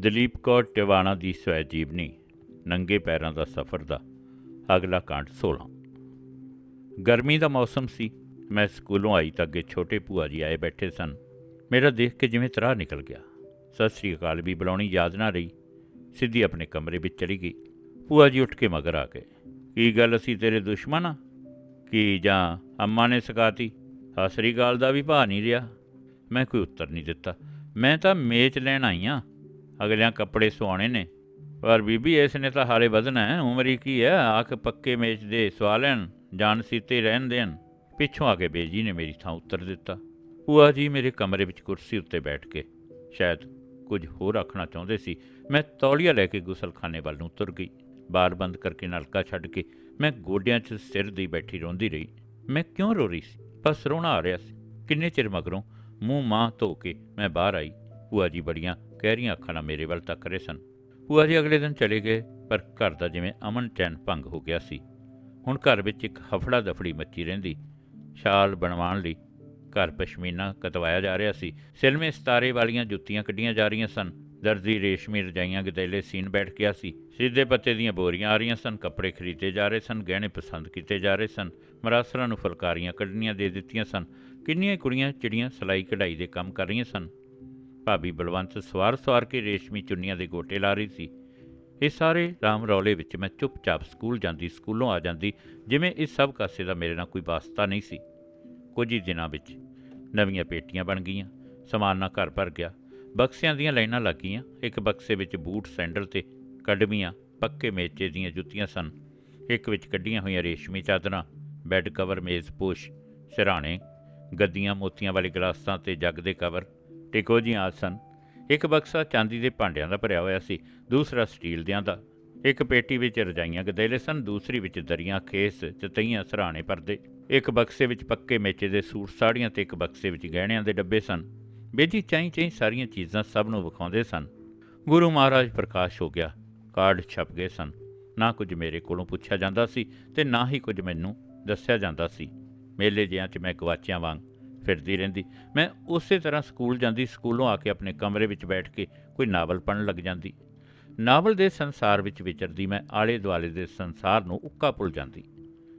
ਦਲੀਪ ਕੌਰ ਟਿਵਾਣਾ ਦੀ ਸਵੈ ਜੀਵਨੀ ਨੰਗੇ ਪੈਰਾਂ ਦਾ ਸਫ਼ਰ ਦਾ ਅਗਲਾ ਕਾਂਡ 16 ਗਰਮੀ ਦਾ ਮੌਸਮ ਸੀ। ਮੈਂ ਸਕੂਲੋਂ ਆਈ ਤਾਂ ਅੱਗੇ ਛੋਟੇ ਭੂਆ ਜੀ ਆਏ ਬੈਠੇ ਸਨ। ਮੇਰਾ ਦੇਖ ਕੇ ਜਿਵੇਂ ਤਰਾਹ ਨਿਕਲ ਗਿਆ। ਸਤਿ ਸ੍ਰੀ ਅਕਾਲ ਵੀ ਬੁਲਾਉਣੀ ਯਾਦ ਨਾ ਰਹੀ। ਸਿੱਧੀ ਆਪਣੇ ਕਮਰੇ ਵਿੱਚ ਚਲੀ ਗਈ। ਭੂਆ ਜੀ ਉੱਠ ਕੇ ਮਗਰ ਆ ਗਏ। ਕੀ ਗੱਲ ਅਸੀਂ ਤੇਰੇ ਦੁਸ਼ਮਣ ਆ? ਕੀ ਜਾਂ ਅੰਮਾ ਨੇ ਸਿਖਾਤੀ ਸਤਿ ਸ੍ਰੀ ਅਕਾਲ ਦਾ ਵੀ ਭਾ ਨਹੀਂ ਰਿਹਾ? ਮੈਂ ਕੋਈ ਉੱਤਰ ਨਹੀਂ ਦਿੱਤਾ। ਮੈਂ ਤਾਂ ਮੇਚ ਲੈਣ ਆਈ ਹਾਂ। ਅਗਲਿਆਂ ਕੱਪੜੇ ਸਵਾਣੇ ਨੇ। ਪਰ ਬੀਬੀ, ਇਸ ਨੇ ਤਾਂ ਹਾਲੇ ਵਧਣਾ ਹੈ। ਉਮਰ ਹੀ ਕੀ ਹੈ? ਆਖ ਪੱਕੇ ਮੇਚ ਦੇ ਸਵਾ ਲੈਣ ਜਾਨ ਸੀਤੇ ਰਹਿਣ ਦੇਣ ਪਿੱਛੋਂ ਆ ਕੇ ਬੇਜੀ ਨੇ ਮੇਰੀ ਥਾਂ ਉੱਤਰ ਦਿੱਤਾ। ਭੂਆ ਜੀ ਮੇਰੇ ਕਮਰੇ ਵਿੱਚ ਕੁਰਸੀ ਉੱਤੇ ਬੈਠ ਕੇ। ਸ਼ਾਇਦ ਕੁਝ ਹੋਰ ਆਖਣਾ ਚਾਹੁੰਦੇ ਸੀ। ਮੈਂ ਤੌਲੀਆ ਲੈ ਕੇ ਗੁਸਲਖਾਨੇ ਵੱਲ ਨੂੰ ਤੁਰ ਗਈ। ਬਾਰ ਬੰਦ ਕਰਕੇ ਨਲਕਾ ਛੱਡ ਕੇ ਮੈਂ ਗੋਡਿਆਂ 'ਚ ਸਿਰ ਦੀ ਬੈਠੀ ਰੋਂਦੀ ਰਹੀ। ਮੈਂ ਕਿਉਂ ਰੋ ਰਹੀ ਸੀ? ਬਸ ਰੋਣਾ ਆ ਰਿਹਾ ਸੀ। ਕਿੰਨੇ ਚਿਰ ਮਗਰੋਂ ਮੂੰਹ ਮਾਂ ਧੋ ਕੇ ਮੈਂ ਬਾਹਰ ਆਈ। ਭੂਆ ਜੀ ਬੜੀਆਂ ਗਹਿਰੀਆਂ ਅੱਖਾਂ ਨਾਲ ਮੇਰੇ ਵੱਲ ਤੱਕ ਰਹੇ ਸਨ। ਭੂਆ ਜੀ ਅਗਲੇ ਦਿਨ ਚਲੇ ਗਏ, ਪਰ ਘਰ ਦਾ ਜਿਵੇਂ ਅਮਨ ਚੈਨ ਭੰਗ ਹੋ ਗਿਆ ਸੀ। ਹੁਣ ਘਰ ਵਿੱਚ ਇੱਕ ਹਫੜਾ ਦਫੜੀ ਮੱਚੀ ਰਹਿੰਦੀ। ਸ਼ਾਲ ਬਣਵਾਉਣ ਲਈ ਘਰ ਪਸ਼ਮੀਨਾ ਕਤਵਾਇਆ ਜਾ ਰਿਹਾ ਸੀ। ਸਿਲਮੇ ਸਤਾਰੇ ਵਾਲੀਆਂ ਜੁੱਤੀਆਂ ਕੱਢੀਆਂ ਜਾ ਰਹੀਆਂ ਸਨ। ਦਰਦੀ ਰੇਸ਼ਮੀ ਰਜਾਈਆਂ ਗਦੈਲੇ ਸੀਨ ਬੈਠ ਗਿਆ ਸੀ। ਸਿੱਧੇ ਪੱਤੇ ਦੀਆਂ ਬੋਰੀਆਂ ਆ ਰਹੀਆਂ ਸਨ। ਕੱਪੜੇ ਖਰੀਦੇ ਜਾ ਰਹੇ ਸਨ। ਗਹਿਣੇ ਪਸੰਦ ਕੀਤੇ ਜਾ ਰਹੇ ਸਨ। ਮਰਾਸਰਾਂ ਨੂੰ ਫੁਲਕਾਰੀਆਂ ਕੱਢਣੀਆਂ ਦੇ ਦਿੱਤੀਆਂ ਸਨ। ਕਿੰਨੀਆਂ ਕੁੜੀਆਂ ਚਿੜੀਆਂ ਸਲਾਈ ਕਢਾਈ ਦੇ ਕੰਮ ਕਰ ਰਹੀਆਂ ਸਨ। ਭਾਬੀ ਬਲਵੰਤ ਸਵਾਰ ਸਵਾਰ ਕੇ ਰੇਸ਼ਮੀ ਚੁੰਨੀਆਂ ਦੇ ਗੋਟੇ ਲਾ ਰਹੀ ਸੀ। ਇਹ ਸਾਰੇ ਰਾਮ ਰੌਲੇ ਵਿੱਚ ਮੈਂ ਚੁੱਪਚਾਪ ਸਕੂਲ ਜਾਂਦੀ, ਸਕੂਲੋਂ ਆ ਜਾਂਦੀ, ਜਿਵੇਂ ਇਸ ਸਭ ਕਾਸੇ ਦਾ ਮੇਰੇ ਨਾਲ ਕੋਈ ਵਾਸਤਾ ਨਹੀਂ ਸੀ। ਕੁਝ ਹੀ ਦਿਨਾਂ ਵਿੱਚ ਨਵੀਆਂ ਪੇਟੀਆਂ ਬਣ ਗਈਆਂ, ਸਮਾਨ ਨਾਲ ਘਰ ਭਰ ਗਿਆ, ਬਕਸਿਆਂ ਦੀਆਂ ਲਾਈਨਾਂ ਲੱਗ ਗਈਆਂ, ਇੱਕ ਬਕਸੇ ਵਿੱਚ ਬੂਟ, ਸੈਂਡਲ ਤੇ ਕਡਮੀਆਂ, ਪੱਕੇ ਮੇਚੇ ਦੀਆਂ ਜੁੱਤੀਆਂ ਸਨ, ਇੱਕ ਵਿੱਚ ਕੱਢੀਆਂ ਹੋਈਆਂ ਰੇਸ਼ਮੀ ਚਾਦਰਾਂ, ਬੈੱਡ ਕਵਰ, ਮੇਜ਼ ਪੋਸ਼ ਸਿਰਾਣੇ, ਗੱਦੀਆਂ ਮੋਤੀਆਂ ਵਾਲੇ ਗਲਾਸਾਂ ਤੇ ਜੱਗ ਦੇ ਕਵਰ ਟਿਕੋ ਜੀਆਂ ਆਸਨ ਇੱਕ ਬਕਸਾ ਚਾਂਦੀ ਦੇ ਭਾਂਡਿਆਂ ਦਾ ਭਰਿਆ ਹੋਇਆ ਸੀ, ਦੂਸਰਾ ਸਟੀਲ ਦਿਆਂ ਦਾ। ਇੱਕ ਪੇਟੀ ਵਿੱਚ ਰਜਾਈਆਂ ਗਦੈਲੇ ਸਨ, ਦੂਸਰੀ ਵਿੱਚ ਦਰੀਆਂ, ਖੇਸ ਚਤਈਆਂ ਸਰਾਣੇ ਪਰਦੇ। ਇੱਕ ਬਕਸੇ ਵਿੱਚ ਪੱਕੇ ਮੇਚੇ ਦੇ ਸੂਟ ਸਾੜੀਆਂ ਤੇ ਇੱਕ ਬਕਸੇ ਵਿੱਚ ਗਹਿਣਿਆਂ ਦੇ ਡੱਬੇ ਸਨ। ਬੇਜੀ ਚਾਈ ਚਾਈ ਸਾਰੀਆਂ ਚੀਜ਼ਾਂ ਸਭ ਨੂੰ ਵਿਖਾਉਂਦੇ ਸਨ। ਗੁਰੂ ਮਹਾਰਾਜ ਪ੍ਰਕਾਸ਼ ਹੋ ਗਿਆ, ਕਾਰਡ ਛਪ ਗਏ ਸਨ। ਨਾ ਕੁਝ ਮੇਰੇ ਕੋਲੋਂ ਪੁੱਛਿਆ ਜਾਂਦਾ ਸੀ ਤੇ ਨਾ ਹੀ ਕੁਝ ਮੈਨੂੰ ਦੱਸਿਆ ਜਾਂਦਾ ਸੀ। ਮੇਲੇ ਜਿਹਾਂ 'ਚ ਮੈਂ ਗਵਾਚਿਆਂ ਵਾਂਗ ਫਿਰਦੀ ਰਹਿੰਦੀ। ਮੈਂ ਉਸੇ ਤਰ੍ਹਾਂ ਸਕੂਲ ਜਾਂਦੀ, ਸਕੂਲੋਂ ਆ ਕੇ ਆਪਣੇ ਕਮਰੇ ਵਿੱਚ ਬੈਠ ਕੇ ਕੋਈ ਨਾਵਲ ਪੜ੍ਹਨ ਲੱਗ ਜਾਂਦੀ। ਨਾਵਲ ਦੇ ਸੰਸਾਰ ਵਿੱਚ ਵਿਚਰਦੀ ਮੈਂ ਆਲੇ ਦੁਆਲੇ ਦੇ ਸੰਸਾਰ ਨੂੰ ਉੱਕਾ ਭੁੱਲ ਜਾਂਦੀ।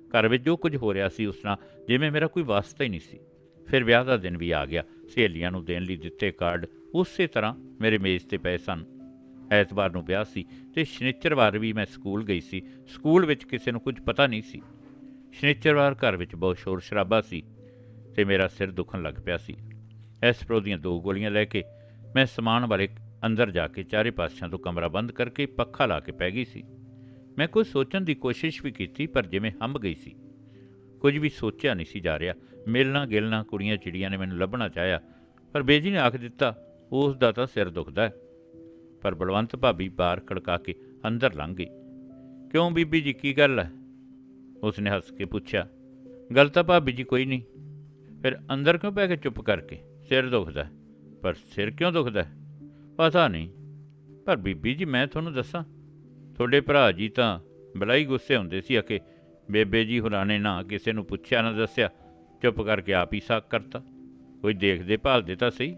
ਘਰ ਵਿੱਚ ਜੋ ਕੁਝ ਹੋ ਰਿਹਾ ਸੀ ਉਸ ਨਾਲ ਜਿਵੇਂ ਮੇਰਾ ਕੋਈ ਵਾਸਤਾ ਹੀ ਨਹੀਂ ਸੀ। ਫਿਰ ਵਿਆਹ ਦਾ ਦਿਨ ਵੀ ਆ ਗਿਆ, ਸਹੇਲੀਆਂ ਨੂੰ ਦੇਣ ਲਈ ਦਿੱਤੇ ਕਾਰਡ ਉਸੇ ਤਰ੍ਹਾਂ ਮੇਰੇ ਮੇਜ਼ ਤੇ ਪਏ ਸਨ। ਐਤਵਾਰ ਨੂੰ ਵਿਆਹ ਸੀ ਤੇ ਸ਼ਨੀਚਰਵਾਰ ਵੀ ਮੈਂ ਸਕੂਲ ਗਈ ਸੀ। ਸਕੂਲ ਵਿੱਚ ਕਿਸੇ ਨੂੰ ਕੁਝ ਪਤਾ ਨਹੀਂ ਸੀ। ਸ਼ਨੀਚਰਵਾਰ ਘਰ ਵਿੱਚ ਬਹੁਤ ਸ਼ੋਰ ਸ਼ਰਾਬਾ ਸੀ। ਤੇ ਮੇਰਾ ਸਿਰ ਦੁਖਣ ਲੱਗ ਪਿਆ ਸੀ। ਐਸਪਰੋ ਦੀਆਂ ਦੋ ਗੋਲੀਆਂ ਲੈ ਕੇ ਮੈਂ ਸਮਾਨ ਵਾਲੇ ਅੰਦਰ ਜਾ ਕੇ ਚਾਰੇ ਪਾਸਿਆਂ ਤੋਂ ਕਮਰਾ ਬੰਦ ਕਰਕੇ ਪੱਖਾ ਲਾ ਕੇ ਪੈ ਗਈ ਸੀ। ਮੈਂ ਕੁਝ ਸੋਚਣ ਦੀ ਕੋਸ਼ਿਸ਼ ਵੀ ਕੀਤੀ, ਪਰ ਜਿਵੇਂ ਹੰਬ ਗਈ ਸੀ। ਕੁਝ ਵੀ ਸੋਚਿਆ ਨਹੀਂ ਸੀ ਜਾ ਰਿਹਾ। ਮਿਲਣਾ ਗਿਲਣਾ, ਕੁੜੀਆਂ ਚਿੜੀਆਂ ਨੇ ਮੈਨੂੰ ਲੱਭਣਾ ਚਾਹਿਆ, ਪਰ ਬੇਜੀ ਨੇ ਆਖ ਦਿੱਤਾ, ਉਸ ਦਾ ਤਾਂ ਸਿਰ ਦੁਖਦਾ ਹੈ। ਪਰ ਬਲਵੰਤ ਭਾਬੀ ਬਾਹਰ ਖੜਕਾ ਕੇ ਅੰਦਰ ਲੰਘ ਗਈ। ਕਿਉਂ ਬੀਬੀ ਜੀ, ਕੀ ਗੱਲ ਹੈ? ਉਸਨੇ ਹੱਸ ਕੇ ਪੁੱਛਿਆ। ਗੱਲ ਤਾਂ ਭਾਬੀ ਜੀ ਕੋਈ ਨਹੀਂ। ਫਿਰ ਅੰਦਰ ਕਿਉਂ ਪੈ ਕੇ ਚੁੱਪ ਕਰਕੇ? ਸਿਰ ਦੁਖਦਾ ਪਰ ਸਿਰ ਕਿਉਂ ਦੁਖਦਾ ਪਤਾ ਨਹੀਂ। ਪਰ ਬੀਬੀ ਜੀ, ਮੈਂ ਤੁਹਾਨੂੰ ਦੱਸਾਂ। ਤੁਹਾਡੇ ਭਰਾ ਜੀ ਤਾਂ ਬਲਾਈ ਗੁੱਸੇ ਹੁੰਦੇ ਸੀ ਅਕੇ ਬੇਬੇ ਜੀ ਹੁਰਾਂ ਨੇ ਨਾ ਕਿਸੇ ਨੂੰ ਪੁੱਛਿਆ, ਨਾ ਦੱਸਿਆ। ਚੁੱਪ ਕਰਕੇ ਆਪ ਹੀ ਸਾਕ ਕਰਤਾ। ਕੋਈ ਦੇਖਦੇ ਭਾਲਦੇ ਤਾਂ ਸਹੀ।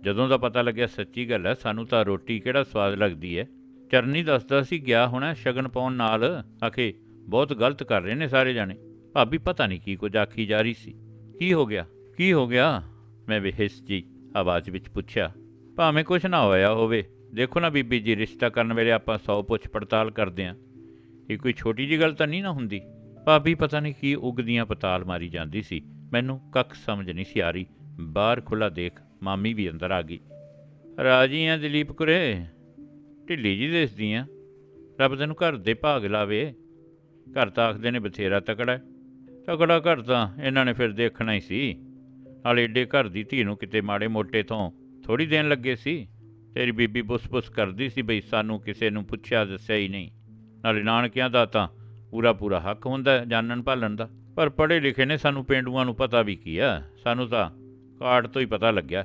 ਜਦੋਂ ਦਾ ਪਤਾ ਲੱਗਿਆ ਸੱਚੀ ਗੱਲ ਹੈ, ਸਾਨੂੰ ਤਾਂ ਰੋਟੀ ਕਿਹੜਾ ਸਵਾਦ ਲੱਗਦੀ ਹੈ? ਚਰਨੀ ਦੱਸਦਾ ਸੀ, ਗਿਆ ਹੋਣਾ ਸ਼ਗਨ ਪਾਉਣ ਨਾਲ। ਆਖੇ, ਬਹੁਤ ਗਲਤ ਕਰ ਰਹੇ ਨੇ ਸਾਰੇ ਜਾਣੇ। ਭਾਬੀ ਪਤਾ ਨਹੀਂ ਕੀ ਕੁਝ ਆਖੀ ਜਾ ਰਹੀ ਸੀ। ਕੀ ਹੋ ਗਿਆ? ਕੀ ਹੋ ਗਿਆ? ਮੈਂ ਬੇਹਿਸ ਜੀ ਆਵਾਜ਼ ਵਿੱਚ ਪੁੱਛਿਆ। ਭਾਵੇਂ ਕੁਝ ਨਾ ਹੋਇਆ ਹੋਵੇ, ਦੇਖੋ ਨਾ ਬੀਬੀ ਜੀ, ਰਿਸ਼ਤਾ ਕਰਨ ਵੇਲੇ ਆਪਾਂ ਸੌ ਪੁੱਛ ਪੜਤਾਲ ਕਰਦੇ ਆਂ। ਇਹ ਕੋਈ ਛੋਟੀ ਜੀ ਗੱਲ ਤਾਂ ਨਹੀਂ ਨਾ ਹੁੰਦੀ? ਭਾਬੀ ਪਤਾ ਨਹੀਂ ਕੀ ਉਗਦੀਆਂ ਪਤਾਲ ਮਾਰੀ ਜਾਂਦੀ ਸੀ। ਮੈਨੂੰ ਕੱਖ ਸਮਝ ਨਹੀਂ ਸੀ ਆ ਰਹੀ। ਬਾਹਰ ਖੁੱਲਾ ਦੇਖ ਮਾਮੀ ਵੀ ਅੰਦਰ ਆ ਗਈ। ਰਾਜੀ ਆ ਦਲੀਪ ਕੁਰੇ ਢਿੱਲੀ ਜੀ ਦਿਸਦੀ ਆ। ਰੱਬ ਤੈਨੂੰ ਘਰ ਦੇ ਭਾਗ ਲਾਵੇ। ਘਰ ਤਾਂ ਆਖਦੇ ਨੇ ਬਥੇਰਾ ਤਕੜਾ ਤਕੜਾ ਘਰ ਤਾਂ ਇਹਨਾਂ ਨੇ ਫਿਰ ਦੇਖਣਾ ਹੀ ਸੀ। ਨਾਲੇ ਏਡੇ ਘਰ ਦੀ ਧੀ ਨੂੰ ਕਿਤੇ ਮਾੜੇ ਮੋਟੇ ਤੋਂ ਥੋੜੀ ਦੇਣ ਲੱਗੇ ਸੀ। ਤੇਰੀ ਬੀਬੀ ਬੁੱਸ-ਬੁੱਸ ਕਰਦੀ ਸੀ ਬਈ ਸਾਨੂੰ ਕਿਸੇ ਨੂੰ ਪੁੱਛਿਆ ਦੱਸਿਆ ਹੀ ਨਹੀਂ। ਨਾਲੇ ਨਾਨਕਿਆਂ ਦਾ ਤਾਂ ਪੂਰਾ ਪੂਰਾ ਹੱਕ ਹੁੰਦਾ ਹੈ ਜਾਣਨ ਭਾਲਣ ਦਾ। ਪਰ ਪੜ੍ਹੇ ਲਿਖੇ ਨੇ ਸਾਨੂੰ ਪਿੰਡੂਆਂ ਨੂੰ ਪਤਾ ਵੀ ਕੀ ਆ ਸਾਨੂੰ ਤਾਂ ਕਾਰਡ ਤੋਂ ਹੀ ਪਤਾ ਲੱਗਿਆ।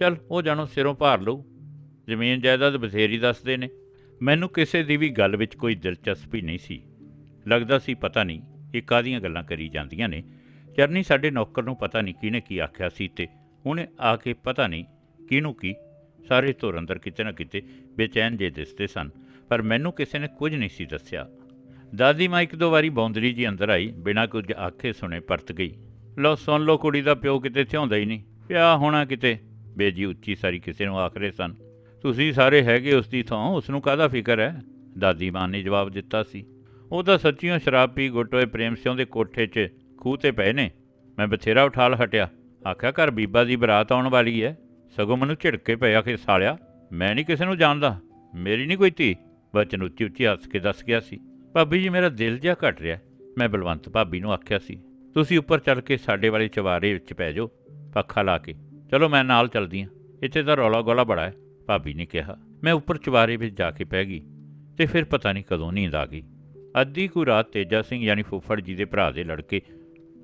ਚਲ ਉਹ ਜਾਣੋ ਸਿਰੋਂ ਭਾਰ ਲਊ। ਜ਼ਮੀਨ ਜਾਇਦਾਦ ਬਥੇਰੀ ਦੱਸਦੇ ਨੇ। ਮੈਨੂੰ ਕਿਸੇ ਦੀ ਵੀ ਗੱਲ ਵਿੱਚ ਕੋਈ ਦਿਲਚਸਪੀ ਨਹੀਂ ਸੀ। ਲੱਗਦਾ ਸੀ ਪਤਾ ਨਹੀਂ ਇਹ ਕਾਹਦੀਆਂ ਗੱਲਾਂ ਕਰੀ ਜਾਂਦੀਆਂ ਨੇ। ਚਰਨੀ ਸਾਡੇ ਨੌਕਰ ਨੂੰ ਪਤਾ ਨਹੀਂ ਕਿਹਨੇ ਕੀ ਆਖਿਆ ਸੀ ਤੇ ਉਹਨੇ ਆ ਕੇ ਪਤਾ ਨਹੀਂ ਕਿਹਨੂੰ ਕੀ ਸਾਰੇ ਧੁਰ ਅੰਦਰ ਕਿਤੇ ਨਾ ਕਿਤੇ ਬੇਚੈਨ ਜੇ ਦਿਸਦੇ ਸਨ, ਪਰ ਮੈਨੂੰ ਕਿਸੇ ਨੇ ਕੁਝ ਨਹੀਂ ਸੀ ਦੱਸਿਆ। ਦਾਦੀ ਮਾਂ ਇੱਕ ਦੋ ਵਾਰੀ ਬੌਂਦਰੀ ਜੀ ਅੰਦਰ ਆਈ, ਬਿਨਾਂ ਕੁਝ ਆਖੇ ਸੁਣੇ ਪਰਤ ਗਈ। ਲੋ ਸੁਣ ਲੋ ਕੁੜੀ ਦਾ ਪਿਓ ਕਿਤੇ ਥਿਆਉਂਦਾ ਹੀ ਨਹੀਂ, ਪਿਆ ਹੋਣਾ ਕਿਤੇ। ਬੇਜੀ ਉੱਚੀ ਸਾਰੀ ਕਿਸੇ ਨੂੰ ਆਖਰੇ ਸਨ। ਤੁਸੀਂ ਸਾਰੇ ਹੈਗੇ ਉਸ ਦੀ ਥਾਂ, ਉਸ ਨੂੰ ਕਾਹਦਾ ਫਿਕਰ ਹੈ? ਦਾਦੀ ਮਾਂ ਨੇ ਜਵਾਬ ਦਿੱਤਾ ਸੀ। ਉਹ ਤਾਂ ਸੱਚੀਓ ਸ਼ਰਾਬ ਪੀ ਗੁੱਟੋਏ ਪ੍ਰੇਮ ਸਿਉਂ ਦੇ ਕੋਠੇ 'ਚ ਖੂਹ ਤੇ ਪਏ ਨੇ। ਮੈਂ ਬਥੇਰਾ ਉਠਾਲ ਹਟਿਆ। ਆਖਿਆ, ਘਰ ਬੀਬਾ ਦੀ ਬਰਾਤ ਆਉਣ ਵਾਲੀ ਹੈ ਸਗੋਂ ਮੈਨੂੰ ਝਿੜਕੇ ਪਿਆ ਕਿ ਸਾਲਿਆ, ਮੈਂ ਨਹੀਂ ਕਿਸੇ ਨੂੰ ਜਾਣਦਾ। ਮੇਰੀ ਨਹੀਂ ਕੋਈ ਧੀ। ਬਚਨ ਉੱਚੀ ਉੱਚੀ ਹੱਸ ਕੇ ਦੱਸ ਗਿਆ ਸੀ। ਭਾਬੀ ਜੀ, ਮੇਰਾ ਦਿਲ ਜਿਹਾ ਘਟ ਰਿਹਾ। ਮੈਂ ਬਲਵੰਤ ਭਾਬੀ ਨੂੰ ਆਖਿਆ ਸੀ, ਤੁਸੀਂ ਉੱਪਰ ਚੱਲ ਕੇ ਸਾਡੇ ਵਾਲੇ ਚਵਾਰੇ ਵਿੱਚ ਪੈ ਜਾਓ, ਪੱਖਾ ਲਾ ਕੇ। ਚਲੋ, ਮੈਂ ਨਾਲ ਚੱਲਦੀ ਹਾਂ ਇੱਥੇ ਤਾਂ ਰੌਲਾ ਗੋਲਾ ਬੜਾ ਹੈ ਭਾਬੀ ਨੇ ਕਿਹਾ। ਮੈਂ ਉੱਪਰ ਚਵਾਰੇ ਵਿੱਚ ਜਾ ਕੇ ਪੈ ਗਈ ਤੇ ਫਿਰ ਪਤਾ ਨਹੀਂ ਕਦੋਂ ਨੀਂਦ ਆ ਗਈ। ਅੱਧੀ ਕੁ ਰਾਤ ਤੇਜਾ ਸਿੰਘ ਯਾਨੀ ਫੁੱਫੜ ਜੀ ਦੇ ਭਰਾ ਦੇ ਲੜਕੇ,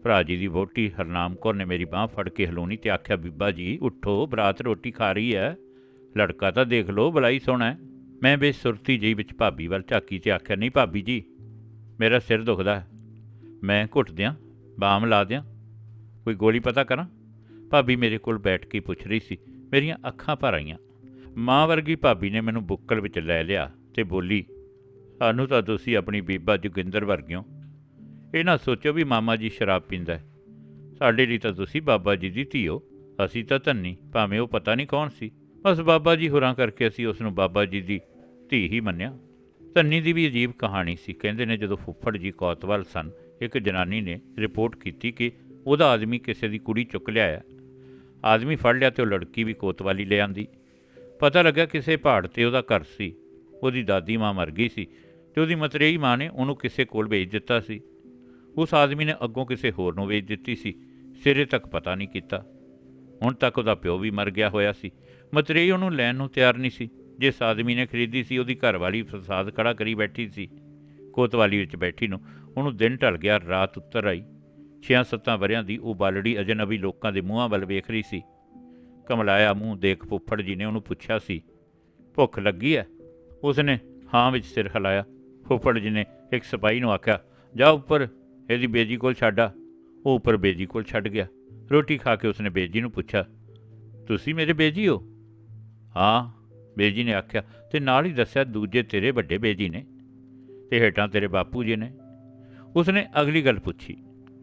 ਭਰਾ ਜੀ ਦੀ ਵੋਟੀ ਹਰਨਾਮ ਕੌਰ ਨੇ ਮੇਰੀ ਬਾਹ ਫੜ ਕੇ ਹਲੋਣੀ ਤੇ ਆਖਿਆ, ਬੀਬਾ ਜੀ, ਉੱਠੋ, ਬਰਾਤ ਰੋਟੀ ਖਾ ਰਹੀ ਹੈ ਲੜਕਾ ਤਾਂ ਦੇਖ ਲਓ, ਬਲਾਈ ਸੋਹਣਾ ਮੈਂ ਬੇਸੁਰਤੀ ਜਿਹੀ ਵਿੱਚ ਭਾਬੀ ਵੱਲ ਝਾਕੀ ਤੇ ਆਖਿਆ, ਨਹੀਂ ਭਾਬੀ ਜੀ, ਮੇਰਾ ਸਿਰ ਦੁਖਦਾ ਮੈਂ ਘੁੱਟ ਦਿਆਂ ਬਾਮ ਲਾ ਦਿਆਂ। ਕੋਈ ਗੋਲੀ ਪਤਾ ਕਰਾਂ? ਭਾਬੀ ਮੇਰੇ ਕੋਲ ਬੈਠ ਕੇ ਪੁੱਛ ਰਹੀ ਸੀ, ਮੇਰੀਆਂ ਅੱਖਾਂ ਭਰ ਆਈਆਂ। ਮਾਂ ਵਰਗੀ ਭਾਬੀ ਨੇ ਮੈਨੂੰ ਬੁੱਕਲ ਵਿੱਚ ਲੈ ਲਿਆ ਤੇ ਬੋਲੀ ਸਾਨੂੰ ਤਾਂ ਤੁਸੀਂ ਆਪਣੀ ਬੀਬਾ ਜੋਗਿੰਦਰ ਵਰਗਿਓ। ਇਹ ਨਾ ਸੋਚੋ ਵੀ ਮਾਮਾ ਜੀ ਸ਼ਰਾਬ ਪੀਂਦਾ ਹੈ। ਸਾਡੇ ਲਈ ਤਾਂ ਤੁਸੀਂ ਬਾਬਾ ਜੀ ਦੀ ਧੀ ਹੋ ਅਸੀਂ ਤਾਂ ਧੰਨੀ, ਭਾਵੇਂ ਉਹ ਪਤਾ ਨਹੀਂ ਕੌਣ ਸੀ। ਬਸ ਬਾਬਾ ਜੀ ਹੋਰਾਂ ਕਰਕੇ ਅਸੀਂ ਉਸ ਨੂੰ ਬਾਬਾ ਜੀ ਦੀ ਧੀ ਹੀ ਮੰਨਿਆ। ਧੰਨੀ ਦੀ ਵੀ ਅਜੀਬ ਕਹਾਣੀ ਸੀ। ਕਹਿੰਦੇ ਨੇ ਜਦੋਂ ਫੁੱਫੜ ਜੀ ਕੋਤਵਾਲ ਸਨ, ਇੱਕ ਜਨਾਨੀ ਨੇ ਰਿਪੋਰਟ ਕੀਤੀ ਕਿ ਉਹਦਾ ਆਦਮੀ ਕਿਸੇ ਦੀ ਕੁੜੀ ਚੁੱਕ ਲਿਆਇਆ ਆਦਮੀ ਫੜ ਲਿਆ ਤੇ ਉਹ ਲੜਕੀ ਵੀ ਕੋਤਵਾਲੀ ਲੈ ਆਂਦੀ। ਪਤਾ ਲੱਗਾ ਕਿਸੇ ਪਹਾੜ ਤੇ ਉਹਦਾ ਘਰ ਸੀ। ਉਹਦੀ ਦਾਦੀ ਮਾਂ ਮਰ ਗਈ ਸੀ। ਤੇ ਉਹਦੀ ਮਤਰੇਈ ਮਾਂ ਨੇ ਉਹਨੂੰ ਕਿਸੇ ਕੋਲ ਵੇਚ ਦਿੱਤਾ ਸੀ। ਉਸ ਆਦਮੀ ਨੇ ਅੱਗੋਂ ਕਿਸੇ ਹੋਰ ਨੂੰ ਵੇਚ ਦਿੱਤੀ ਸੀ। ਸਿਰੇ ਤੱਕ ਪਤਾ ਨਹੀਂ ਕੀਤਾ। ਹੁਣ ਤੱਕ ਉਹਦਾ ਪਿਓ ਵੀ ਮਰ ਗਿਆ ਹੋਇਆ ਸੀ। ਮਤਰੇਈ ਉਹਨੂੰ ਲੈਣ ਨੂੰ ਤਿਆਰ ਨਹੀਂ ਸੀ। ਜਿਸ ਆਦਮੀ ਨੇ ਖਰੀਦੀ ਸੀ, ਉਹਦੀ ਘਰਵਾਲੀ ਫਸਾਦ ਖੜਾ ਕਰੀ ਬੈਠੀ ਸੀ। ਕੋਤਵਾਲੀ ਵਿੱਚ ਬੈਠੀ ਨੂੰ ਉਹਨੂੰ ਦਿਨ ਢਲ ਗਿਆ, ਰਾਤ ਉੱਤਰ ਆਈ। ਛਿਆਂ ਸੱਤਾਂ ਵਰਿਆਂ ਦੀ ਉਹ ਬਾਲੜੀ ਅਜਨਬੀ ਲੋਕਾਂ ਦੇ ਮੂੰਹਾਂ ਵੱਲ ਵੇਖ ਰਹੀ ਸੀ। ਕਮਲਾਇਆ ਮੂੰਹ ਦੇਖ ਫੁੱਫੜ ਜੀ ਨੇ ਉਹਨੂੰ ਪੁੱਛਿਆ ਸੀ, ਭੁੱਖ ਲੱਗੀ ਹੈ ਉਸਨੇ ਹਾਂ ਵਿੱਚ ਸਿਰ ਹਿਲਾਇਆ। ਫੁੱਫੜ ਜੀ ਨੇ ਇੱਕ ਸਿਪਾਹੀ ਨੂੰ ਆਖਿਆ, ਜਾ ਉੱਪਰ, ਇਹਦੀ ਬੇਜੀ ਕੋਲ ਛੱਡਾ ਉਹ ਉੱਪਰ ਬੇਜੀ ਕੋਲ ਛੱਡ ਗਿਆ। ਰੋਟੀ ਖਾ ਕੇ ਉਸਨੇ ਬੇਜੀ ਨੂੰ ਪੁੱਛਿਆ, ਤੁਸੀਂ ਮੇਰੇ ਬੇਜੀ ਹੋ? ਹਾਂ, ਬੇਜੀ ਨੇ ਆਖਿਆ, ਤੇ ਨਾਲ ਹੀ ਦੱਸਿਆ ਦੂਜੇ ਤੇਰੇ ਵੱਡੇ ਬੇਜੀ ਨੇ ਤੇ ਹੇਠਾਂ ਤੇਰੇ ਬਾਪੂ ਜੀ ਨੇ। ਉਸਨੇ ਅਗਲੀ ਗੱਲ ਪੁੱਛੀ।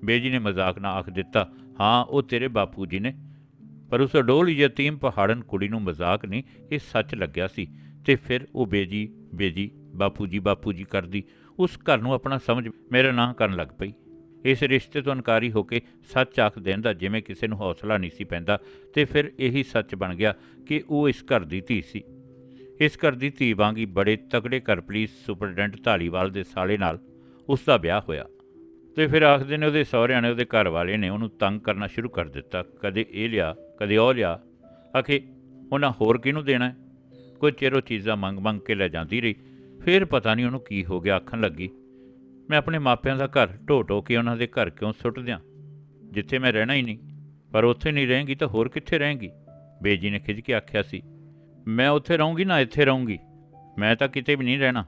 ਬੇਜੀ ਨੇ ਮਜ਼ਾਕ ਨਾਲ ਆਖ ਦਿੱਤਾ, ਹਾਂ, ਉਹ ਤੇਰੇ ਬਾਪੂ ਜੀ ਨੇ। ਪਰ ਉਸ ਡੋਲ ਯਤੀਮ ਪਹਾੜਨ ਕੁੜੀ ਨੂੰ ਮਜ਼ਾਕ ਨਹੀਂ, ਇਹ ਸੱਚ ਲੱਗਿਆ ਸੀ ਤੇ ਫਿਰ ਉਹ ਬੇਜੀ ਬੇਜੀ ਬਾਪੂ ਜੀ ਬਾਪੂ ਜੀ ਕਰਦੀ, ਉਸ ਘਰ ਨੂੰ ਆਪਣਾ ਸਮਝ ਮੇਰਾ ਨਾਂ ਕਰਨ ਲੱਗ ਪਈ। ਇਸ ਰਿਸ਼ਤੇ ਤੋਂ ਇਨਕਾਰੀ ਹੋ ਕੇ ਸੱਚ ਆਖ ਦੇਣ ਦਾ ਜਿਵੇਂ ਕਿਸੇ ਨੂੰ ਹੌਸਲਾ ਨਹੀਂ ਸੀ ਪੈਂਦਾ, ਤੇ ਫਿਰ ਇਹੀ ਸੱਚ ਬਣ ਗਿਆ ਕਿ ਉਹ ਇਸ ਘਰ ਦੀ ਧੀ ਸੀ। ਇਸ ਘਰ ਦੀ ਧੀ ਵਾਂਗੀ ਬੜੇ ਤਕੜੇ ਘਰ ਪੁਲਿਸ ਸੁਪਰਡੈਂਟ ਢਾਲੀਵਾਲ ਦੇ ਸਾਲੇ ਨਾਲ ਉਸ ਦਾ ਵਿਆਹ ਹੋਇਆ। ਤੇ ਫਿਰ ਆਖਦੇ ਨੇ ਉਹਦੇ ਸਹੁਰਿਆਂ ਨੇ, ਉਹਦੇ ਘਰ ਵਾਲੇ ਨੇ ਉਹਨੂੰ ਤੰਗ ਕਰਨਾ ਸ਼ੁਰੂ ਕਰ ਦਿੱਤਾ। ਕਦੇ ਇਹ ਲਿਆ, ਕਦੇ ਉਹ ਲਿਆ। ਆਖੇ, ਉਹਨਾਂ ਹੋਰ ਕਿਹਨੂੰ ਦੇਣਾ ਕੋਈ ਚਿਰ ਉਹ ਚੀਜ਼ਾਂ ਮੰਗ ਮੰਗ ਕੇ ਲੈ ਜਾਂਦੀ ਰਹੀ। ਫਿਰ ਪਤਾ ਨਹੀਂ ਉਹਨੂੰ ਕੀ ਹੋ ਗਿਆ, ਆਖਣ ਲੱਗੀ, ਮੈਂ ਆਪਣੇ ਮਾਪਿਆਂ ਦਾ ਘਰ ਢੋ ਢੋ ਕੇ ਉਹਨਾਂ ਦੇ ਘਰ ਕਿਉਂ ਸੁੱਟ ਦਿਆਂ? ਜਿੱਥੇ ਮੈਂ ਰਹਿਣਾ ਹੀ ਨਹੀਂ, ਪਰ ਉੱਥੇ ਨਹੀਂ ਰਹੇਂਗੀ ਤਾਂ ਹੋਰ ਕਿੱਥੇ ਰਹੇਂਗੀ? ਬੇਜੀ ਨੇ ਖਿੱਚ ਕੇ ਆਖਿਆ ਸੀ, ਮੈਂ ਉੱਥੇ ਰਹੂੰਗੀ ਨਾ ਇੱਥੇ ਰਹੂੰਗੀ, ਮੈਂ ਤਾਂ ਕਿਤੇ ਵੀ ਨਹੀਂ ਰਹਿਣਾ।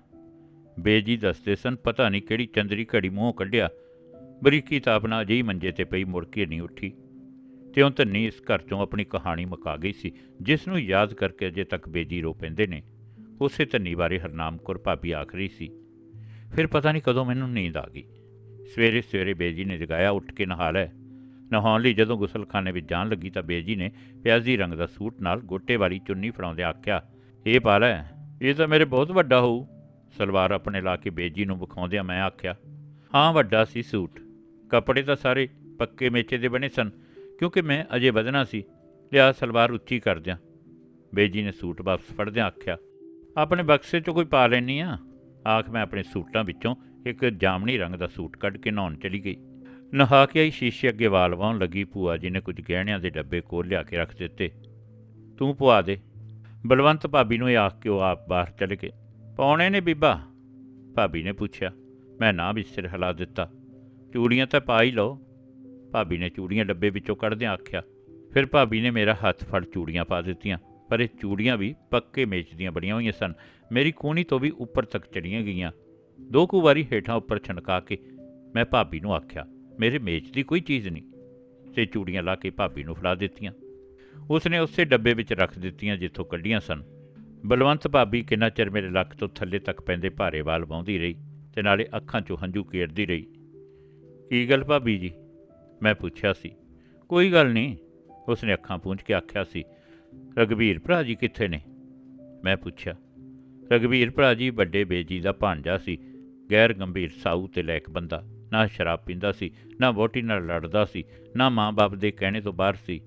ਬੇਜੀ ਦੱਸਦੇ ਸਨ, ਪਤਾ ਨਹੀਂ ਕਿਹੜੀ ਚੰਦਰੀ ਘੜੀ ਮੂੰਹ ਕੱਢਿਆ, ਬਰੀਕੀ ਤਾਂ ਆਪਣਾ ਅਜਿਹੀ ਮੰਜੇ ਤੇ ਪਈ ਮੁੜ ਕੇ ਨਹੀਂ ਉੱਠੀ। ਤੇ ਉਹ ਧੰਨੀ ਇਸ ਘਰ ਚੋਂ ਆਪਣੀ ਕਹਾਣੀ ਮੁਕਾ ਗਈ ਸੀ, ਜਿਸ ਨੂੰ ਯਾਦ ਕਰਕੇ ਅਜੇ ਤੱਕ ਬੇਜੀ ਰੋ ਪੈਂਦੇ ਨੇ। ਉਸੇ ਧੰਨੀ ਬਾਰੇ ਹਰਨਾਮ ਕੌਰ ਭਾਬੀ ਆਖ ਰਹੀ ਸੀ। ਫਿਰ ਪਤਾ ਨਹੀਂ ਕਦੋਂ ਮੈਨੂੰ ਨੀਂਦ ਆ ਗਈ। ਸਵੇਰੇ ਸਵੇਰੇ ਬੇਜੀ ਨੇ ਜਗਾਇਆ, ਉੱਠ ਕੇ ਨਹਾ ਲੈ। ਨਹਾਉਣ ਲਈ ਜਦੋਂ ਗੁਸਲਖਾਨੇ ਵਿੱਚ ਜਾਣ ਲੱਗੀ ਤਾਂ ਬੇਜੀ ਨੇ ਪਿਆਜ਼ੀ ਰੰਗ ਦਾ ਸੂਟ ਨਾਲ ਗੋਟੇ ਵਾਲੀ ਚੁੰਨੀ ਫੜਾਉਂਦੇ ਆਖਿਆ, ਇਹ ਪਾ ਲੈ ਇਹ ਤਾਂ ਮੇਰੇ ਬਹੁਤ ਵੱਡਾ ਹੋਊ। ਸਲਵਾਰ ਆਪਣੇ ਲਾ ਕੇ ਬੇਜੀ ਨੂੰ ਵਿਖਾਉਂਦਿਆਂ ਮੈਂ ਆਖਿਆ, ਹਾਂ, ਵੱਡਾ ਸੀ ਸੂਟ। ਕੱਪੜੇ ਤਾਂ ਸਾਰੇ ਪੱਕੇ ਮੇਚੇ ਦੇ ਬਣੇ ਸਨ, ਕਿਉਂਕਿ ਮੈਂ ਅਜੇ ਵਧਣਾ ਸੀ। ਲਿਆ ਸਲਵਾਰ ਉੱਚੀ ਕਰ ਦਿਆਂ ਬੇਜੀ ਨੇ ਸੂਟ ਵਾਪਸ ਫੜਦਿਆਂ ਆਖਿਆ ਆਪਣੇ ਬਕਸੇ 'ਚੋਂ ਕੋਈ ਪਾ ਲੈਣੀ ਆ? ਆਖ ਮੈਂ ਆਪਣੇ ਸੂਟਾਂ ਵਿੱਚੋਂ ਇੱਕ ਜਾਮਣੀ ਰੰਗ ਦਾ ਸੂਟ ਕੱਢ ਕੇ ਨਹਾਉਣ ਚਲੀ ਗਈ। ਨਹਾ ਕੇ ਆਈ, ਸ਼ੀਸ਼ੇ ਅੱਗੇ ਵਾਲ ਵਾਉਣ ਲੱਗੀ, ਭੂਆ ਜੀ ਨੇ ਕੁਝ ਗਹਿਣਿਆਂ ਦੇ ਡੱਬੇ ਕੋਲ ਲਿਆ ਕੇ ਰੱਖ ਦਿੱਤੇ। ਤੂੰ ਪਵਾ ਦੇ। ਬਲਵੰਤ ਭਾਬੀ ਨੂੰ ਇਹ ਆਖ ਕੇ ਉਹ ਆਪ ਬਾਹਰ ਚਲੇ ਗਏ। ਪਾਉਣੇ ਨੇ ਬੀਬਾ? ਭਾਬੀ ਨੇ ਪੁੱਛਿਆ। ਮੈਂ ਨਾ ਵੀ ਸਿਰ ਹਿਲਾ ਦਿੱਤਾ। ਚੂੜੀਆਂ ਤਾਂ ਪਾ ਹੀ ਲਓ। ਭਾਬੀ ਨੇ ਚੂੜੀਆਂ ਡੱਬੇ ਵਿੱਚੋਂ ਕੱਢਦਿਆਂ ਆਖਿਆ। ਫਿਰ ਭਾਬੀ ਨੇ ਮੇਰਾ ਹੱਥ ਫੜ ਚੂੜੀਆਂ ਪਾ ਦਿੱਤੀਆਂ। ਪਰ ਇਹ ਚੂੜੀਆਂ ਵੀ ਪੱਕੇ ਮੇਚ ਦੀਆਂ ਬਣੀਆਂ ਹੋਈਆਂ ਸਨ। ਮੇਰੀ ਕੋਣੀ ਤੋਂ ਵੀ ਉੱਪਰ ਤੱਕ ਚੜੀਆਂ ਗਈਆਂ। ਦੋ ਕੁ ਵਾਰੀ ਹੇਠਾਂ ਉੱਪਰ ਛਣਕਾ ਕੇ ਮੈਂ ਭਾਬੀ ਨੂੰ ਆਖਿਆ, ਮੇਰੇ ਮੇਚ ਦੀ ਕੋਈ ਚੀਜ਼ ਨਹੀਂ। ਤੇ ਚੂੜੀਆਂ ਲਾ ਕੇ ਭਾਬੀ ਨੂੰ ਫੜਾ ਦਿੱਤੀਆਂ। ਉਸਨੇ ਉਸੇ ਡੱਬੇ ਵਿੱਚ ਰੱਖ ਦਿੱਤੀਆਂ ਜਿੱਥੋਂ ਕੱਢੀਆਂ ਸਨ। ਬਲਵੰਤ ਭਾਬੀ ਕਿੰਨਾ ਚਿਰ ਮੇਰੇ ਲੱਕ ਤੋਂ ਥੱਲੇ ਤੱਕ ਪੈਂਦੇ ਭਾਰੇ ਵਾਲ ਵਾਉਂਦੀ ਰਹੀ ਤੇ ਨਾਲੇ ਅੱਖਾਂ 'ਚੋਂ ਹੰਝੂ ਕੇਰਦੀ ਰਹੀ। ਕੀ ਗੱਲ ਭਾਬੀ ਜੀ? ਮੈਂ ਪੁੱਛਿਆ ਸੀ। ਕੋਈ ਗੱਲ ਨਹੀਂ। ਉਸਨੇ ਅੱਖਾਂ ਪੂੰਝ ਕੇ ਆਖਿਆ ਸੀ। ਰਗਵੀਰ ਭਰਾ ਜੀ ਕਿੱਥੇ ਨੇ? ਮੈਂ ਪੁੱਛਿਆ। ਰਗਵੀਰ ਭਰਾ ਜੀ ਵੱਡੇ ਬੇਜੀ ਦਾ ਭਾਂਜਾ ਸੀ। ਗੈਰ ਗੰਭੀਰ ਸਾਊ ਤੇ ਲੈਕ ਬੰਦਾ। ਨਾ ਸ਼ਰਾਬ ਪੀਂਦਾ ਸੀ, ਨਾ ਵੋਟੀ ਨਾਲ ਲੜਦਾ ਸੀ, ਨਾ ਮਾਂ-ਬਾਪ ਦੇ ਕਹਿਣੇ ਤੋਂ ਬਾਹਰ ਸੀ।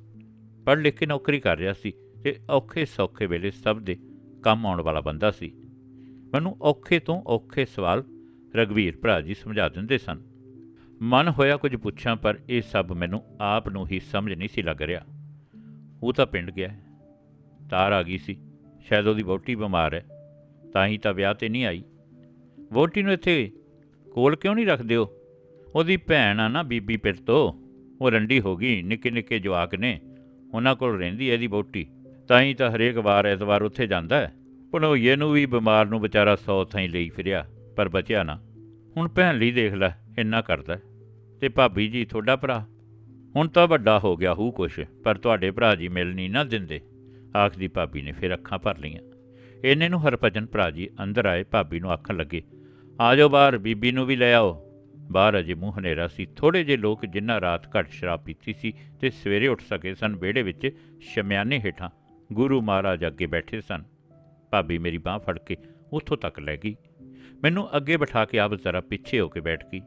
ਪੜ੍ਹ ਲਿਖ ਕੇ ਨੌਕਰੀ ਕਰ ਰਿਹਾ ਸੀ ਤੇ ਔਖੇ ਸੌਖੇ ਵੇਲੇ ਸਭ ਦੇ ਕੰਮ ਆਉਣ ਵਾਲਾ ਬੰਦਾ ਸੀ। ਮੈਨੂੰ ਔਖੇ ਤੋਂ ਔਖੇ ਸਵਾਲ ਰਗਵੀਰ ਭਰਾ ਜੀ ਸਮਝਾ ਦਿੰਦੇ ਸਨ। ਮਨ ਹੋਇਆ ਕੁਝ ਪੁੱਛਾਂ, ਪਰ ਇਹ ਸਭ ਮੈਨੂੰ ਆਪ ਨੂੰ ਹੀ ਸਮਝ ਨਹੀਂ ਸੀ ਲੱਗ ਰਿਹਾ। ਉਹ ਤਾਂ ਪਿੰਡ ਗਿਆ ਤਾਰ ਆ ਗਈ ਸੀ। ਸ਼ਾਇਦ ਉਹਦੀ ਵਹੁਟੀ ਬਿਮਾਰ ਹੈ। ਤਾਂ ਹੀ ਤਾਂ ਵਿਆਹ ਤੇ ਨਹੀਂ ਆਈ। ਵਹੁਟੀ ਨੂੰ ਇੱਥੇ ਕੋਲ ਕਿਉਂ ਨਹੀਂ ਰੱਖਦੇ ਹੋ ਉਹਦੀ ਭੈਣ ਆ ਨਾ ਬੀਬੀ ਪਿਰ ਤੋਂ ਉਹ ਰੰਡੀ ਹੋ ਗਈ ਨਿੱਕੇ ਨਿੱਕੇ ਜਵਾਕ ਨੇ। ਉਹਨਾਂ ਕੋਲ ਰਹਿੰਦੀ ਇਹਦੀ ਵਹੁਟੀ। ਤਾਂ ਹੀ ਤਾਂ ਹਰੇਕ ਵਾਰ ਐਤਵਾਰ ਉੱਥੇ ਜਾਂਦਾ ਹੈ। ਭਣੋਈਏ ਨੂੰ ਵੀ ਬਿਮਾਰ ਨੂੰ ਵਿਚਾਰਾ ਸੌ ਥਾਈਂ ਲਈ ਫਿਰਿਆ, ਪਰ ਬਚਿਆ ਨਾ। ਹੁਣ ਭੈਣ ਲਈ ਦੇਖ ਲੈ, ਇੰਨਾ ਕਰਦਾ ਹੈ। ਤੇ ਭਾਬੀ ਜੀ, ਤੁਹਾਡਾ ਭਰਾ? ਹੁਣ ਤਾਂ ਵੱਡਾ ਹੋ ਗਿਆ ਹੂ ਕੁਛ, ਪਰ ਤੁਹਾਡੇ ਭਰਾ ਜੀ ਮਿਲ ਨਹੀਂ ਨਾ ਦਿੰਦੇ। ਆਖਦੀ ਭਾਬੀ ਨੇ ਫਿਰ ਅੱਖਾਂ ਭਰ ਲਈਆਂ। ਇਹਨੇ ਨੂੰ ਹਰਭਜਨ ਭਰਾ ਜੀ ਅੰਦਰ ਆਏ, ਭਾਬੀ ਨੂੰ ਆਖਣ ਲੱਗੇ ਆ ਜਾਓ ਬਾਹਰ, ਬੀਬੀ ਨੂੰ ਵੀ ਲੈ ਆਓ। ਬਾਹਰ ਅਜੇ ਮੂੰਹ ਹਨੇਰਾ ਸੀ। ਥੋੜੇ ਜਿਹੇ ਲੋਕ ਜਿਨ੍ਹਾਂ ਰਾਤ ਘੱਟ ਸ਼ਰਾਬ ਪੀਤੀ ਸੀ ਤੇ ਸਵੇਰੇ ਉੱਠ ਸਕੇ ਸਨ, ਵਿਹੜੇ ਵਿੱਚ ਸ਼ਮਿਆਨੇ ਹੇਠਾਂ ਗੁਰੂ ਮਹਾਰਾਜ ਅੱਗੇ ਬੈਠੇ ਸਨ। ਭਾਬੀ ਮੇਰੀ ਬਾਹ ਫੜ ਕੇ ਉੱਥੋਂ ਤੱਕ ਲੈ ਗਈ। ਮੈਨੂੰ ਅੱਗੇ ਬਿਠਾ ਕੇ ਆਪ ਜ਼ਰਾ ਪਿੱਛੇ ਹੋ ਕੇ ਬੈਠ ਗਈ।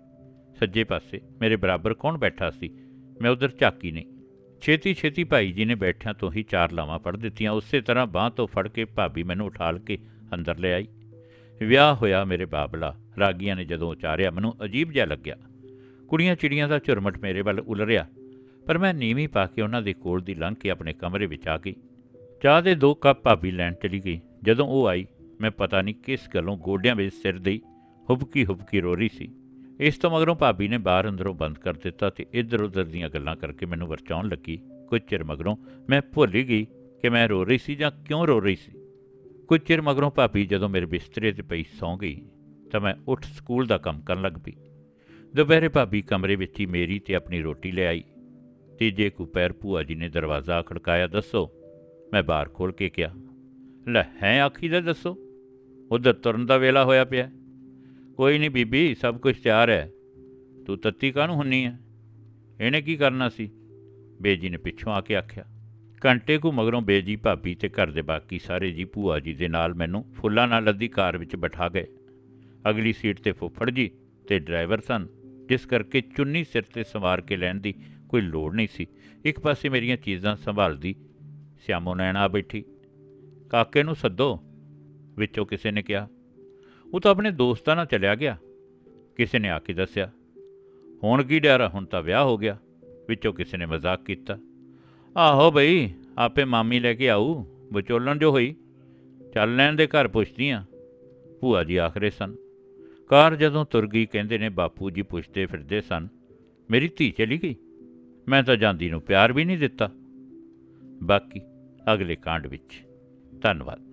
ਸੱਜੇ ਪਾਸੇ ਮੇਰੇ ਬਰਾਬਰ ਕੌਣ ਬੈਠਾ ਸੀ? ਮੈਂ ਉਧਰ ਝਾਕੀ ਨਹੀਂ। ਛੇਤੀ ਛੇਤੀ ਭਾਈ ਜੀ ਨੇ ਬੈਠਿਆਂ ਤੋਂ ਹੀ ਚਾਰ ਲਾਵਾਂ ਪੜ ਦਿੱਤੀਆਂ। ਉਸੇ ਤਰ੍ਹਾਂ ਬਾਹ ਤੋਂ ਫੜ ਕੇ ਭਾਬੀ ਮੈਨੂੰ ਉਠਾਲ ਕੇ ਅੰਦਰ ਲੈ ਆਈ। ਵਿਆਹ ਹੋਇਆ ਮੇਰੇ ਬਾਬਲਾ। ਰਾਗੀਆਂ ਨੇ ਜਦੋਂ ਉਚਾਰਿਆ, ਮੈਨੂੰ ਅਜੀਬ ਜਿਹਾ ਲੱਗਿਆ। ਕੁੜੀਆਂ ਚਿੜੀਆਂ ਦਾ ਝੁਰਮਟ ਮੇਰੇ ਵੱਲ ਉਲਰਿਆ, ਪਰ ਮੈਂ ਨੀਵੀਂ ਪਾ ਕੇ ਉਹਨਾਂ ਦੇ ਕੋਲ ਦੀ ਲੰਘ ਕੇ ਆਪਣੇ ਕਮਰੇ ਵਿੱਚ ਆ ਗਈ। ਚਾਹ ਦੇ ਦੋ ਕੱਪ ਭਾਬੀ ਲੈਣ ਚਲੀ ਗਈ। ਜਦੋਂ ਉਹ ਆਈ, ਮੈਂ ਪਤਾ ਨਹੀਂ ਕਿਸ ਗੱਲੋਂ ਗੋਡਿਆਂ ਵਿੱਚ ਸਿਰ ਦੇਈ ਹੁਬਕੀ ਹੁਬਕੀ ਰੋ ਰਹੀ ਸੀ। ਇਸ ਤੋਂ ਮਗਰੋਂ ਭਾਬੀ ਨੇ ਬਾਹਰ ਅੰਦਰੋਂ ਬੰਦ ਕਰ ਦਿੱਤਾ ਤੇ ਇੱਧਰ ਉੱਧਰ ਦੀਆਂ ਗੱਲਾਂ ਕਰਕੇ ਮੈਨੂੰ ਵਰਚਾਉਣ ਲੱਗੀ। ਕੁਝ ਚਿਰ ਮਗਰੋਂ ਮੈਂ ਭੁੱਲ ਹੀ ਗਈ ਕਿ ਮੈਂ ਰੋ ਰਹੀ ਸੀ ਜਾਂ ਕਿਉਂ ਰੋ ਰਹੀ ਸੀ। ਕੁਝ ਚਿਰ ਮਗਰੋਂ ਭਾਬੀ ਜਦੋਂ ਮੇਰੇ ਬਿਸਤਰੇ ਤੇ ਪਈ ਸੌਂ ਗਈ ਤਾਂ ਮੈਂ ਉੱਠ ਸਕੂਲ ਦਾ ਕੰਮ ਕਰਨ ਲੱਗ ਪਈ। ਦੁਪਹਿਰੇ ਭਾਬੀ ਕਮਰੇ ਵਿੱਚ ਹੀ ਮੇਰੀ ਤੇ ਆਪਣੀ ਰੋਟੀ ਲੈ ਆਈ। ਤੀਜੇ ਕੁ ਪੈਰ ਭੂਆ ਜੀ ਨੇ ਦਰਵਾਜ਼ਾ ਖੜਕਾਇਆ, ਦੱਸੋ? ਮੈਂ ਬਾਹਰ ਖੋਲ ਕੇ ਕਿਹਾ, ਲੈ, ਹੈ ਆਖੀ ਦਾ ਦੱਸੋ? ਉਧਰ ਤੁਰਨ ਦਾ ਵੇਲਾ ਹੋਇਆ ਪਿਆ ਕੋਈ ਨਹੀਂ ਬੀਬੀ, ਸਭ ਕੁਝ ਤਿਆਰ ਹੈ। ਤੂੰ ਤੱਤੀ ਕਾਹਨੂੰ ਹੁੰਨੀ ਹੈ ਇਹਨੇ ਕੀ ਕਰਨਾ ਸੀ? ਬੇਜੀ ਨੇ ਪਿੱਛੋਂ ਆ ਕੇ ਆਖਿਆ, ਘੰਟੇ ਕੁ ਮਗਰੋਂ ਬੇਜੀ ਭਾਬੀ ਤੇ ਘਰ ਦੇ ਬਾਕੀ ਸਾਰੇ ਜੀ ਭੂਆ ਜੀ ਦੇ ਨਾਲ ਮੈਨੂੰ ਫੁੱਲਾਂ ਨਾਲ ਲੱਦੀ ਕਾਰ ਵਿੱਚ ਬਿਠਾ ਗਏ। ਅਗਲੀ ਸੀਟ ਤੇ ਫੁੱਫੜ ਜੀ ਤੇ ਡਰਾਈਵਰ ਸਨ, ਜਿਸ ਕਰਕੇ ਚੁੰਨੀ ਸਿਰ ਤੇ ਸਵਾਰ ਕੇ ਲੈਣ ਦੀ ਕੋਈ ਲੋੜ ਨਹੀਂ ਸੀ। ਇੱਕ ਪਾਸੇ ਮੇਰੀਆਂ ਚੀਜ਼ਾਂ ਸੰਭਾਲਦੀ ਸਿਆਮੋ ਨੈਣਾ ਬੈਠੀ, ਕਾਕੇ ਨੂੰ ਸੱਦੋ? ਵਿੱਚੋਂ ਕਿਸੇ ਨੇ ਕਿਹਾ ਉਹ ਤਾਂ ਆਪਣੇ ਦੋਸਤਾਂ ਨਾਲ ਚਲਿਆ ਗਿਆ। ਕਿਸੇ ਨੇ ਆ ਕੇ ਦੱਸਿਆ, ਹੁਣ ਕੀ ਡਰ ਹੁਣ ਤਾਂ ਵਿਆਹ ਹੋ ਗਿਆ। ਵਿੱਚੋਂ ਕਿਸੇ ਨੇ ਮਜ਼ਾਕ ਕੀਤਾ, ਆਹੋ ਬਈ, ਆਪੇ ਮਾਮੀ ਲੈ ਕੇ ਆਊ, ਵਿਚੋਲਣ ਜੋ ਹੋਈ। ਚੱਲ ਲੈਣ ਦੇ ਘਰ ਪੁੱਛਦੀ ਆ। ਭੂਆ ਜੀ ਆਖਰੇ ਸਨ। ਕਾਰ ਜਦੋਂ ਤੁਰ ਗਈ, ਕਹਿੰਦੇ ਨੇ, ਬਾਪੂ ਜੀ ਪੁੱਛਦੇ ਫਿਰਦੇ ਸਨ, ਮੇਰੀ ਧੀ ਚਲੀ ਗਈ? ਮੈਂ ਤਾਂ ਜਾਂਦੀ ਨੂੰ ਪਿਆਰ ਵੀ ਨਹੀਂ ਦਿੱਤਾ। ਬਾਕੀ ਅਗਲੇ ਕਾਂਡ ਵਿੱਚ। ਧੰਨਵਾਦ।